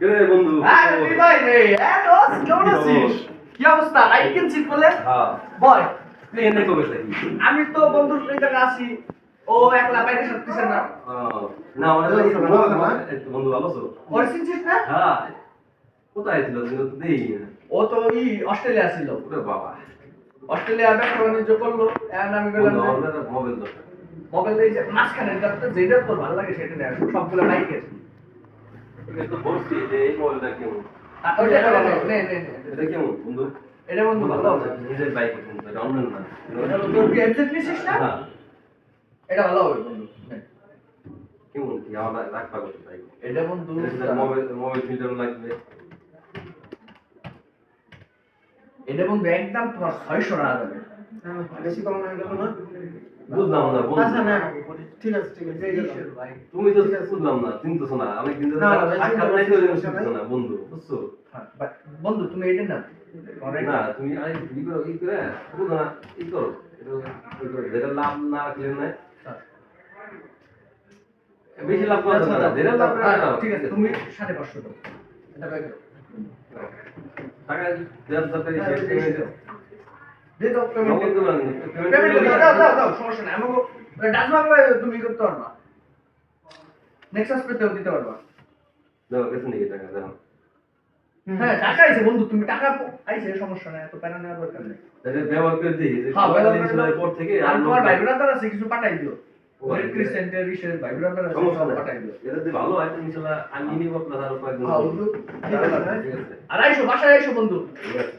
রে বন্ধু? আরে বিদায় রে। হ্যাঁ দোস্ত কেমন আছিস? কি অবস্থা? লাইট কিনছিস বলে হ্যাঁ। বয় তুই কবে থাকি আমি তো বন্ধুর আসি ও একলা বাইরে সত্যিছে না। না বন্ধু ভালো আছো? ওর চিনছিস না? হ্যাঁ। কোথায় ছিল? তুমি তো দেই ও তো ই অস্ট্রেলিয়া ছিল। ওরে বাবা। অস্ট্রেলিয়া ব্যবসা বাণিজ্য করল। এখন আমি বললাম মোবাইল মোবাইল দিয়ে মাঝখানে যাতে যেটা তোর ভালো লাগে সেটা নেয় সবগুলো বাইকের এটা বলছি যে এই মোবাইলটা কেমন? কেমন বন্ধু? এটা বন্ধু ভালো হবে নিজের বাইক কিন্তু এটা অন্য না এটা তোর কি এফজেড নিছিস না? এটা ভালো হবে বন্ধু কেমন কি আমার রাখবা করতে বাইক এটা বন্ধু মোবাইল মোবাইল ফিল্টার লাগবে। এটা বন্ধু একদম তোমার ছয়শো টাকা দেবে বেশি কম হয়ে গেল না? বুঝলাম না আচ্ছা না ঠিক আছে ঠিক আছে এই গেল। ভাই তুমি তো বুঝলাম না চিনতেছো না। অনেক দিন না, না, ভাই, সাক্ষাৎ নাই তো চিনতে ওই জন্য পারছি না। চিনতেছো না বন্ধু বুঝছ? বন্ধু তুমি এটা না না তুমি আরে ই করো ই করে বুঝো না ই করো। এটা ই করো, যেটা লাভ না রাখলে না বেশি লাভ করা না যেটা লাভ হ্যাঁ, ঠিক আছে তুমি সাড়ে পাঁচশো দাও। টাকা দেওয়ার দরকার হ্যাঁ, হিসেবে পেমেন্ট দাও। দিয়ে দাও পেমেন্ট নগদ দেবো পেমেন্ট পেমেন্ট দাও দাও দাও সমস্যা নাই। আমাকে ডাচ বাংলা তুমি করতে পারবা। নেক্সাস পেতেও দিতে পারবা। দাও, কাছে নিয়ে টাকা দাও। হ্যাঁ টাকা আইছে বন্ধু তুমি টাকা আইছে সমস্যা নাই এত প্যারা নেওয়ার দরকার নেই। তাহলে ব্যবহার করে দিই হ্যাঁ, ব্যবহার করে পর থেকে আর আর তোমার ভাই ব্রাদার আছে কিছু পাঠাই দিও। ও। রেড ক্রিসেন্টের রিসের ভাই ব্রাদার আছে সমস্যা নাই। পাঠাই দিও। এটা যদি ভালো হয় তো আমি নিব আপনার আরও কয়েকদিন হ্যাঁ আর আইসো বাসায় আইসো বন্ধু। ঠিক আছে